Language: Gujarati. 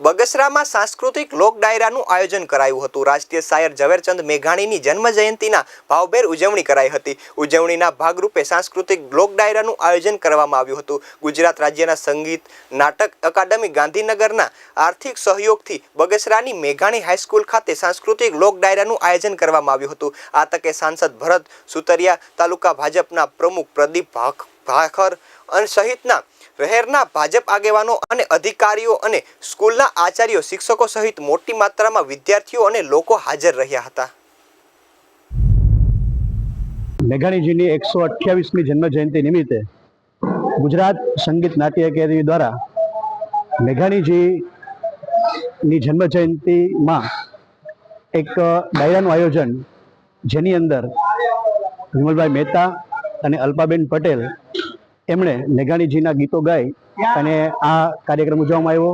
બગસરામાં સાંસ્કૃતિક લોક ડાયરાનું આયોજન કરાયું હતું. રાષ્ટ્રીય શાયર ઝવેરચંદ મેઘાણીની જન્મ જયંતિના ભાવભેર ઉજવણી કરાઈ હતી. ઉજવણીના ભાગરૂપે સાંસ્કૃતિક લોક ડાયરાનું આયોજન કરવામાં આવ્યું હતું. ગુજરાત રાજ્યના સંગીત, નાટક અકાદમી ગાંધીનગરના આર્થિક સહયોગથી બગસરાની મેઘાણી હાઈસ્કૂલ ખાતે સાંસ્કૃતિક લોક ડાયરાનું આયોજન કરવામાં આવ્યું હતું. આ તકે સાંસદ ભરત સુતરિયા, તાલુકા ભાજપના પ્રમુખ પ્રદીપ ભાખ ભાખર અને સહિતના શહેરના ભાજપ આગેવાનો અને અધિકારીઓ અને સ્કૂલના આચાર્યો શિક્ષકો સહિત મોટી માત્રામાં વિદ્યાર્થીઓ અને લોકો હાજર રહ્યા હતા. મેઘાણીજીની એકસો અઠ્યાવીસમી જન્મ જયંતિ નિમિત્તે ગુજરાત સંગીત નાટ્ય એકેડમી દ્વારા મેઘાણીજીની જન્મ જયંતિમાં એક ડાયરાનું આયોજન જેની અંદર વિમલભાઈ મહેતા અને અલ્પાબેન પટેલ એમણે મેઘાણીજીના ગીતો ગાઈ અને આ કાર્યક્રમ ઉજવવામાં આવ્યો.